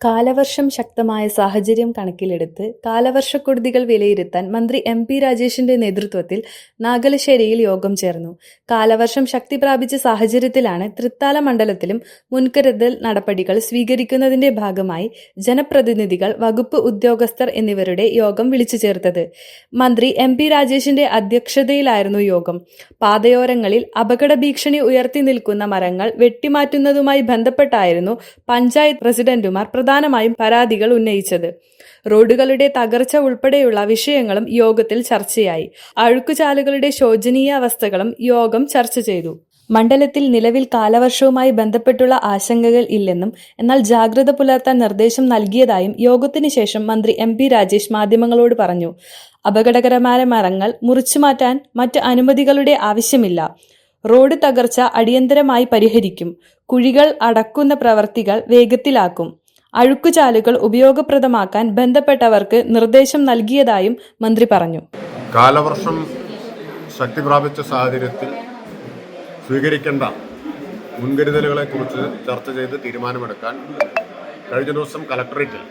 കാലവർഷം ശക്തമായ സാഹചര്യം കണക്കിലെടുത്ത് കാലവർഷക്കെടുതികൾ വിലയിരുത്താൻ മന്ത്രി എം പി രാജേഷിന്റെ നേതൃത്വത്തിൽ നാഗലശ്ശേരിയിൽ യോഗം ചേർന്നു. കാലവർഷം ശക്തി പ്രാപിച്ച സാഹചര്യത്തിലാണ് തൃത്താല മണ്ഡലത്തിലും മുൻകരുതൽ നടപടികൾ സ്വീകരിക്കുന്നതിന്റെ ഭാഗമായി ജനപ്രതിനിധികൾ വകുപ്പ് ഉദ്യോഗസ്ഥർ എന്നിവരുടെ യോഗം വിളിച്ചു ചേർത്തത്. മന്ത്രി എം പി രാജേഷിന്റെ അധ്യക്ഷതയിലായിരുന്നു യോഗം. പാതയോരങ്ങളിൽ അപകട ഭീഷണി ഉയർത്തി നിൽക്കുന്ന മരങ്ങൾ വെട്ടിമാറ്റുന്നതുമായി ബന്ധപ്പെട്ടായിരുന്നു പഞ്ചായത്ത് പ്രസിഡന്റുമാർ പ്രധാനമായും പരാതികൾ ഉന്നയിച്ചത്. റോഡുകളുടെ തകർച്ച ഉൾപ്പെടെയുള്ള വിഷയങ്ങളും യോഗത്തിൽ ചർച്ചയായി. അഴുക്കുചാലുകളുടെ ശോചനീയ അവസ്ഥകളും യോഗം ചർച്ച ചെയ്തു. മണ്ഡലത്തിൽ നിലവിൽ കാലവർഷവുമായി ബന്ധപ്പെട്ടുള്ള ആശങ്കകൾ ഇല്ലെന്നും എന്നാൽ ജാഗ്രത പുലർത്താൻ നിർദ്ദേശം നൽകിയതായും യോഗത്തിന് ശേഷം മന്ത്രി എം പി രാജേഷ് മാധ്യമങ്ങളോട് പറഞ്ഞു. അപകടകരമായ മരങ്ങൾ മുറിച്ചുമാറ്റാൻ മറ്റ് അനുമതികളുടെ ആവശ്യമില്ല. റോഡ് തകർച്ച അടിയന്തരമായി പരിഹരിക്കും. കുഴികൾ അടക്കുന്ന പ്രവർത്തികൾ വേഗത്തിലാക്കും. അഴുക്കുചാലുകൾ ഉപയോഗപ്രദമാക്കാൻ ബന്ധപ്പെട്ടവർക്ക് നിർദ്ദേശം നൽകിയതായും മന്ത്രി പറഞ്ഞു. കാലവർഷം ശക്തി പ്രാപിച്ച സാഹചര്യത്തിൽ സ്വീകരിക്കേണ്ട മുൻകരുതലുകളെക്കുറിച്ച് ചർച്ച ചെയ്ത് തീരുമാനമെടുക്കാൻ കഴിഞ്ഞ ദിവസം കലക്ടറേറ്റിൽ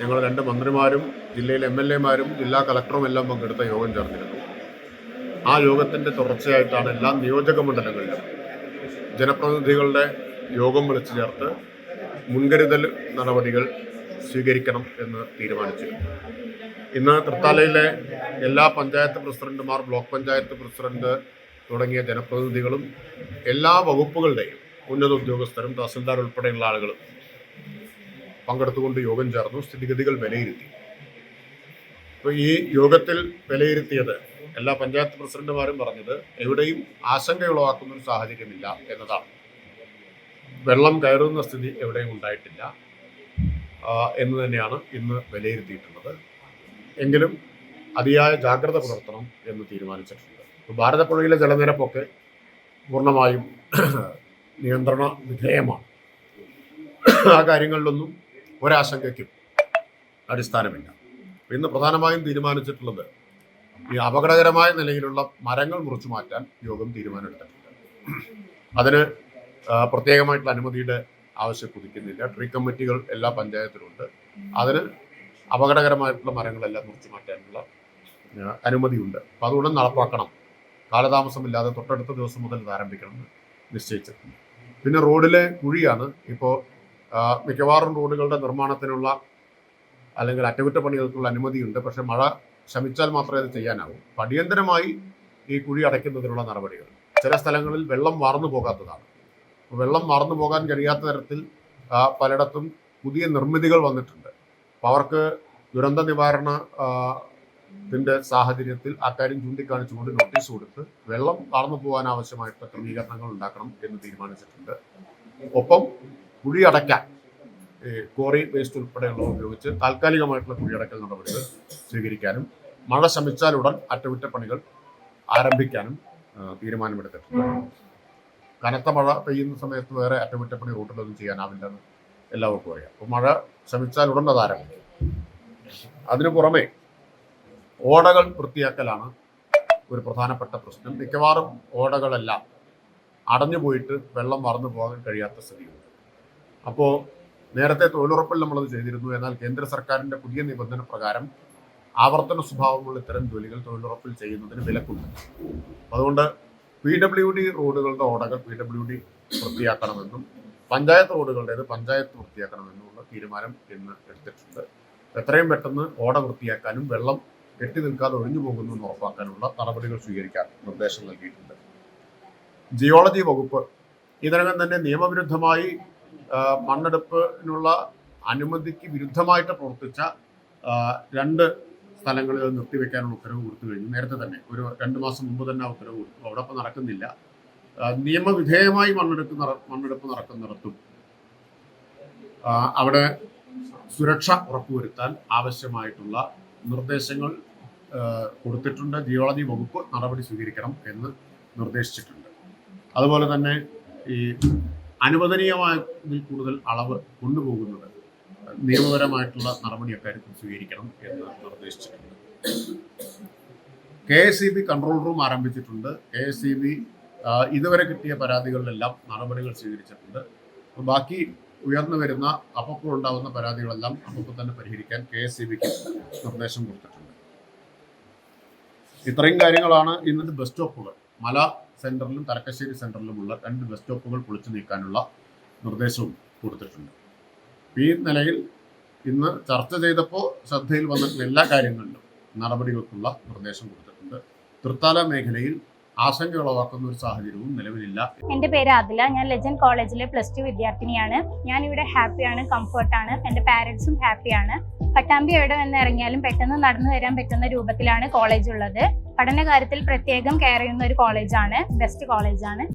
ഞങ്ങൾ രണ്ട് മന്ത്രിമാരും ജില്ലയിലെ എം എൽ എമാരും ജില്ലാ കളക്ടറും എല്ലാം പങ്കെടുത്ത യോഗം ചേർന്നിരുന്നു. ആ യോഗത്തിന്റെ തുടർച്ചയായിട്ടാണ് എല്ലാ നിയോജക മണ്ഡലങ്ങളിലും ജനപ്രതിനിധികളുടെ യോഗം വിളിച്ചു ചേർത്ത് മുൻകരുതൽ നടപടികൾ സ്വീകരിക്കണം എന്ന് തീരുമാനിച്ചു. ഇന്ന് തൃത്താലയിലെ എല്ലാ പഞ്ചായത്ത് പ്രസിഡന്റുമാർ ബ്ലോക്ക് പഞ്ചായത്ത് പ്രസിഡന്റ് തുടങ്ങിയ ജനപ്രതിനിധികളും എല്ലാ വകുപ്പുകളുടെയും ഉന്നത ഉദ്യോഗസ്ഥരും തഹസിൽദാർ ഉൾപ്പെടെയുള്ള ആളുകളും പങ്കെടുത്തുകൊണ്ട് യോഗം ചേർന്നു സ്ഥിതിഗതികൾ വിലയിരുത്തി. അപ്പോൾ ഈ യോഗത്തിൽ വിലയിരുത്തിയത് എല്ലാ പഞ്ചായത്ത് പ്രസിഡന്റുമാരും പറഞ്ഞത് എവിടെയും ആശങ്കയുളവാക്കുന്ന ഒരു സാഹചര്യമില്ല എന്നതാണ്. വെള്ളം കയറുന്ന സ്ഥിതി എവിടെയും ഉണ്ടായിട്ടില്ല. എന്ന് തന്നെയാണ് ഇന്ന് വിലയിരുത്തിയിട്ടുള്ളത്. എങ്കിലും അതിയായ ജാഗ്രത പുലർത്തണം എന്ന് തീരുമാനിച്ചിട്ടുണ്ട്. ഭാരതപ്പുഴയിലെ ജലനിരപ്പൊക്കെ പൂർണമായും നിയന്ത്രണ വിധേയമാണ്. ആ കാര്യങ്ങളിലൊന്നും ഒരാശങ്കയ്ക്കും അടിസ്ഥാനമില്ല. ഇന്ന് പ്രധാനമായും തീരുമാനിച്ചിട്ടുള്ളത് ഈ അപകടകരമായ നിലയിലുള്ള മരങ്ങൾ മുറിച്ചു മാറ്റാൻ യോഗം തീരുമാനമെടുത്തിട്ടുണ്ട്. അതിന് പ്രത്യേകമായിട്ടുള്ള അനുമതിയുടെ ആവശ്യം കുതിക്കുന്നില്ല ട്രീ കമ്മിറ്റികൾ എല്ലാ പഞ്ചായത്തിലുണ്ട് അതിന് അപകടകരമായിട്ടുള്ള മരങ്ങളെല്ലാം മുറിച്ചു മാറ്റാനുള്ള അനുമതിയുണ്ട്. അപ്പം അതുകൊണ്ട് നടപ്പാക്കണം. കാലതാമസമില്ലാതെ തൊട്ടടുത്ത ദിവസം മുതൽ ഇത് നിശ്ചയിച്ചിട്ടുണ്ട്. പിന്നെ റോഡിലെ കുഴിയാണ് ഇപ്പോൾ മിക്കവാറും റോഡുകളുടെ നിർമ്മാണത്തിനുള്ള അല്ലെങ്കിൽ അറ്റകുറ്റപ്പണികൾക്കുള്ള അനുമതിയുണ്ട്. പക്ഷെ മഴ ശമിച്ചാൽ മാത്രമേ അത് ചെയ്യാനാവൂ. അടിയന്തരമായി ഈ കുഴി അടയ്ക്കുന്നതിനുള്ള നടപടികൾ. ചില സ്ഥലങ്ങളിൽ വെള്ളം വാർന്നു പോകാത്തതാണ്. വെള്ളം മറന്നു പോകാൻ കഴിയാത്ത തരത്തിൽ പലയിടത്തും പുതിയ നിർമ്മിതികൾ വന്നിട്ടുണ്ട്. അപ്പോൾ അവർക്ക് ദുരന്ത നിവാരണ ആ, ത്തിന്റെ സാഹചര്യത്തിൽ അക്കാര്യം ചൂണ്ടിക്കാണിച്ചുകൊണ്ട് നോട്ടീസ് കൊടുത്ത് വെള്ളം വാർന്നു പോകാൻ ആവശ്യമായിട്ടുള്ള ക്രമീകരണങ്ങൾ ഉണ്ടാക്കണം എന്ന് തീരുമാനിച്ചിട്ടുണ്ട്. ഒപ്പം കുഴി അടയ്ക്കാൻ കോറി വേസ്റ്റ് ഉൾപ്പെടെയുള്ളവ ഉപയോഗിച്ച് താൽക്കാലികമായിട്ടുള്ള കുഴിയടക്കൽ നടപടികൾ സ്വീകരിക്കാനും മഴ ശമിച്ചാലുടൻ അറ്റകുറ്റപ്പണികൾ ആരംഭിക്കാനും തീരുമാനമെടുത്തിട്ടുണ്ട്. കനത്ത മഴ പെയ്യുന്ന സമയത്ത് വേറെ അറ്റകുറ്റപ്പണി റൂട്ടിലൊന്നും ചെയ്യാനാവില്ലെന്ന് എല്ലാവർക്കും അറിയാം. അപ്പോൾ മഴ ശ്രമിച്ചാൽ ഉടൻ ആരംഭിക്കും അതിനു പുറമെ ഓടകൾ വൃത്തിയാക്കലാണ് ഒരു പ്രധാനപ്പെട്ട പ്രശ്നം. മിക്കവാറും ഓടകളെല്ലാം അടഞ്ഞു പോയിട്ട് വെള്ളം മറന്നു പോകാൻ കഴിയാത്ത സ്ഥിതിയുണ്ട്. അപ്പോൾ നേരത്തെ തൊഴിലുറപ്പിൽ നമ്മളത് ചെയ്തിരുന്നു. എന്നാൽ കേന്ദ്ര സർക്കാരിന്റെ പുതിയ നിബന്ധന പ്രകാരം ആവർത്തന സ്വഭാവമുള്ള ഇത്തരം ജോലികൾ തൊഴിലുറപ്പിൽ ചെയ്യുന്നതിന് വിലക്കുണ്ട്. അതുകൊണ്ട് പി ഡബ്ല്യു ഡി റോഡുകളുടെ ഓടകൾ പി ഡബ്ല്യു ഡി വൃത്തിയാക്കണമെന്നും പഞ്ചായത്ത് റോഡുകളുടേത് പഞ്ചായത്ത് വൃത്തിയാക്കണമെന്നുമുള്ള തീരുമാനം ഇന്ന് എടുത്തിട്ടുണ്ട്. എത്രയും പെട്ടെന്ന് ഓട വൃത്തിയാക്കാനും വെള്ളം കെട്ടി നിൽക്കാതെ ഒഴിഞ്ഞു പോകുന്നു എന്ന് ഉറപ്പാക്കാനുള്ള നടപടികൾ സ്വീകരിക്കാൻ നിർദ്ദേശം നൽകിയിട്ടുണ്ട്. ജിയോളജി വകുപ്പ് ഇതിനകം തന്നെ നിയമവിരുദ്ധമായി മണ്ണെടുപ്പിനുള്ള അനുമതിക്ക് വിരുദ്ധമായിട്ട് പ്രവർത്തിച്ച രണ്ട് സ്ഥലങ്ങളിൽ നിർത്തിവെക്കാനുള്ള ഉത്തരവ് കൊടുത്തു കഴിഞ്ഞു. നേരത്തെ തന്നെ ഒരു രണ്ട് മാസം മുമ്പ് തന്നെ ആ ഉത്തരവ് കൊടുത്തു. അവിടെ നടക്കുന്നില്ല. നിയമവിധേയമായി മണ്ണെടുപ്പ് മണ്ണെടുപ്പ് നടക്കുന്നിടത്തും അവിടെ സുരക്ഷ ഉറപ്പുവരുത്താൻ ആവശ്യമായിട്ടുള്ള നിർദ്ദേശങ്ങൾ കൊടുത്തിട്ടുണ്ട്. ജിയോളജി വകുപ്പ് നടപടി സ്വീകരിക്കണം എന്ന് നിർദ്ദേശിച്ചിട്ടുണ്ട്. അതുപോലെ തന്നെ ഈ അനുവദനീയമായതിൽ കൂടുതൽ അളവ് കൊണ്ടുപോകുന്നത് നിയമപരമായിട്ടുള്ള നടപടിയൊക്കെ ആയിരിക്കും സ്വീകരിക്കണം എന്ന് നിർദ്ദേശിച്ചിട്ടുണ്ട്. K S E B control room ആരംഭിച്ചിട്ടുണ്ട്. കെ എസ് ഇ ബി ഇതുവരെ കിട്ടിയ പരാതികളിലെല്ലാം നടപടികൾ സ്വീകരിച്ചിട്ടുണ്ട്. ബാക്കി ഉയർന്നു വരുന്ന അപ്പോൾ ഉണ്ടാകുന്ന പരാതികളെല്ലാം അപ്പോൾ തന്നെ പരിഹരിക്കാൻ കെ എസ് സി ബിക്ക് നിർദ്ദേശം കൊടുത്തിട്ടുണ്ട്. ഇത്രയും കാര്യങ്ങളാണ് ഇന്നത്തെ ബസ് സ്റ്റോപ്പുകൾ മല സെന്ററിലും തലക്കശ്ശേരി സെന്ററിലുമുള്ള രണ്ട് ബസ് സ്റ്റോപ്പുകൾ പൊളിച്ചു നീക്കാനുള്ള നിർദ്ദേശവും കൊടുത്തിട്ടുണ്ട്. ഈ നിലയിൽ ഇന്ന് ചർച്ച ചെയ്തപ്പോൾ ശ്രദ്ധയിൽ വന്നിട്ടുള്ള എല്ലാ കാര്യങ്ങളിലും നടപടികൾക്കുള്ള നിർദ്ദേശം കൊടുത്തിട്ടുണ്ട്. തൃത്താല മേഖലയിൽ ആശങ്ക ഉളവാക്കുന്ന ഒരു സാഹചര്യവും നിലവിലില്ല. എന്റെ പേര് അദില ഞാൻ ലെജൻഡ് കോളേജിലെ പ്ലസ് ടു വിദ്യാർത്ഥിനിയാണ്. ഞാൻ ഇവിടെ ഹാപ്പിയാണ് കംഫർട്ടാണ്. എന്റെ പാരന്റ്സും ഹാപ്പിയാണ്. പട്ടാമ്പി എവിടെ വന്ന് ഇറങ്ങിയാലും പെട്ടെന്ന് നടന്നു വരാൻ പറ്റുന്ന രൂപത്തിലാണ് കോളേജ് ഉള്ളത്. പഠന കാര്യത്തിൽ പ്രത്യേകം കെയർ ചെയ്യുന്ന ഒരു കോളേജാണ് ബെസ്റ്റ് കോളേജാണ്.